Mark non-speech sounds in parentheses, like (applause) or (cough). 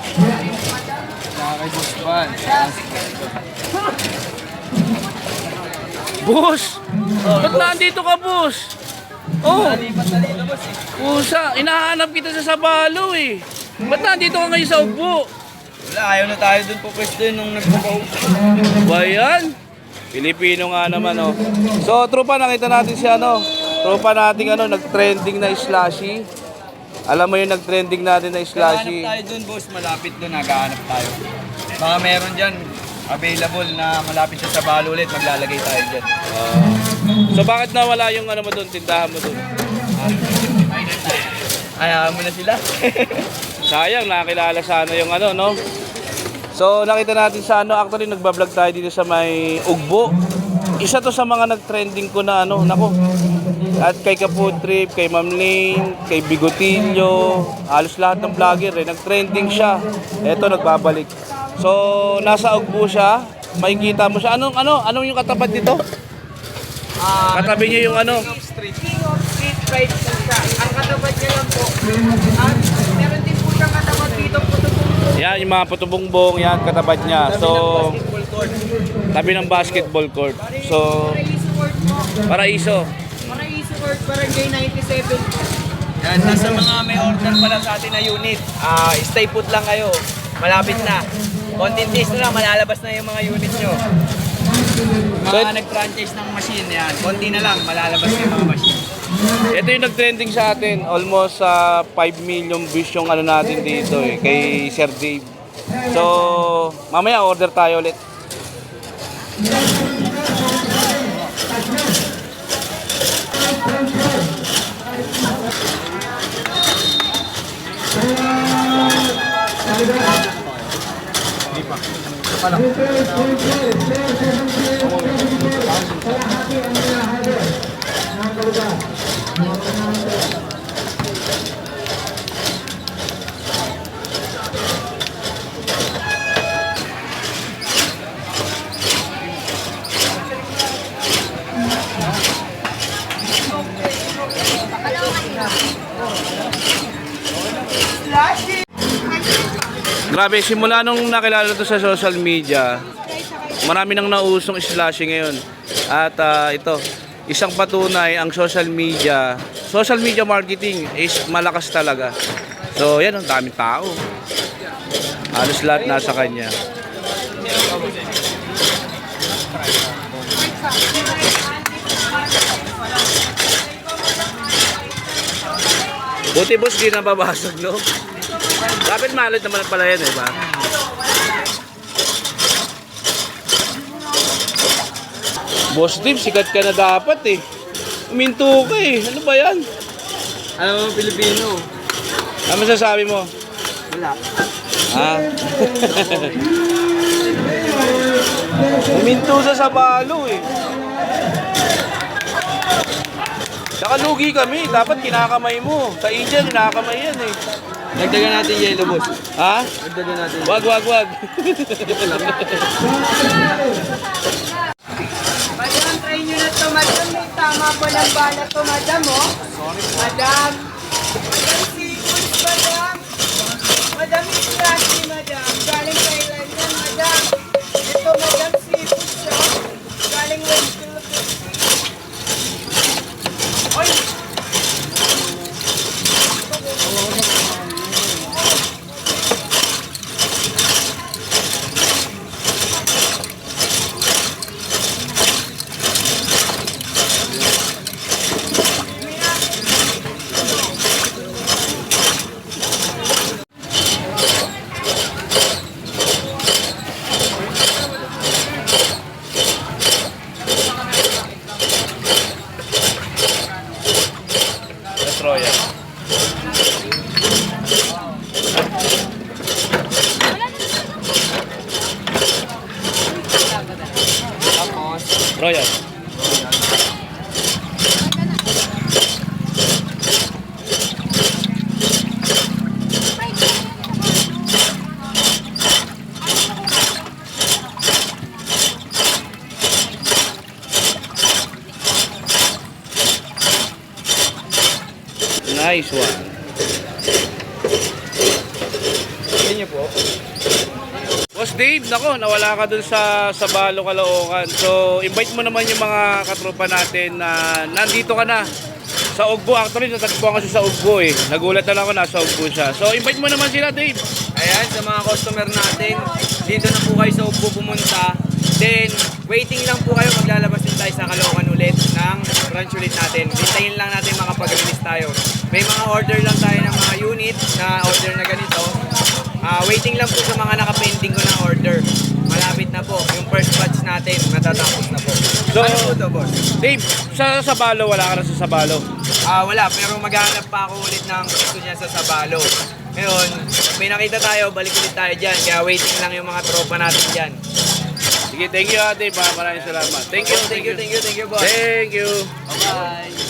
kay Boss Juan. Boss! Ba't nandito ka, boss? Oh, pusa, inahanap kita sa Sabalo eh. Ba't nandito ka ngayon sa Ugbo? Wala, ayaw na tayo dun po pwesto yun nung nagpapau. Ba yan? Pilipino nga naman oh. So, tropa, nakita natin si ano. Tropa natin ano, nag-trending na slushy. Alam mo yung nag-trending natin na slushy. tayo dun, boss. Malapit dun, naghahanap tayo. Baka meron dyan, available na malapit sa Sabalo ulit, maglalagay tayo dyan. So, bakit nawala yung ano mo doon, tindahan mo doon? Ayaw mo na sila. (laughs) Sayang, nakakilala sana yung ano, no? So, nakita natin sa ano, actually nagbablog tayo dito sa may Ugbo. Isa to sa mga nag-trending ko na ano, nako. At kay Kapood Trip, kay Ma'am Lane, kay Bigotillo, halos lahat ng vlogger eh, nag-trending siya. Eto, nagbabalik. So, nasa Ugbo siya, makikita mo siya. Anong, ano, anong yung katapat dito? Ah, Katabi niya yung ano? Street. King of Street Pride po siya. Ang katapat niya lang po. At meron din po siyang katapat dito po. Yan, yung mga putubongbong, yan, katapat niya. So, tabi ng basketball court. So, Paraiso Court po. paraiso. Paraiso Court, Barangay 97 po. Yan, nasa mga may order pala sa atin na unit. Ah, stay put lang kayo. Malapit na. Content days na lang, malalabas na yung mga unit nyo. Mga nag-franchise ng machine, yan. Konti na lang, malalabas na yung mga machine. Ito yung nag-trending sa atin. Almost sa 5 million views yung ano natin dito eh, kay Sir Dave. So, mamaya order tayo ulit. Hindi pa. Isa pa lang. Thank you. Grabe, simula nung nakilala to sa social media, marami nang nausong slashing ngayon. At ah, ito, isang patunay ang social media, social media marketing is malakas talaga. So, yan, ang daming tao. Halos lahat nasa kanya. Buti boss, di nababasag, no? Dapat malit naman pala yan, eh, ba? Boss Tim, sikat ka na dapat eh. Uminto ka eh. Ano ba yan? Alam mo, Pilipino. Ano masasabi mo? Wala. (laughs) Ha? Uminto sa sabalo eh. Saka lugi kami. Dapat kinakamay mo. Sa India, kinakamay yan eh. Dagdagan natin yellow, boss. Ha? Dagdagan natin. Wag, wag, wag. Madam, try nyo na to, madam. May tama po ng bala to, madam, oh. Madam. Madam, Nice one. Niyo po. Boss Dave, nako, nawala ka dun sa sa Balo Caloocan. So, invite mo naman yung mga katropa natin na nandito ka na sa Ugbo. Actually, natagpuan kasi sa Ugbo eh. Nagulat na lang ako nasa Ugbo siya. So, invite mo naman sila, Dave. Ayan, sa mga customer natin, dito na po kayo sa Ugbo pumunta. Then, waiting lang po kayo, maglalabas din tayo sa Caloocan ulit ng branch ulit natin. Hintayin lang natin makapag-release tayo. May mga order lang tayo ng mga unit na order na ganito. Ah, waiting lang po sa mga nakapending ko na order. Malapit na po. Yung first batch natin, matatapos na po. So- ano po to, boss? Dave, sa Sabalo, wala ka na sa Sabalo. Ah, wala. Pero maghahanap pa ako ulit ng gusto niya sa Sabalo. Ngayon, may nakita tayo, balik ulit tayo dyan. Kaya waiting lang yung mga tropa natin dyan. Sige, thank you, ah, Dave. ah. Maraming salamat. Thank you, Thank you, thank you, thank you, boss. Thank you. Bye.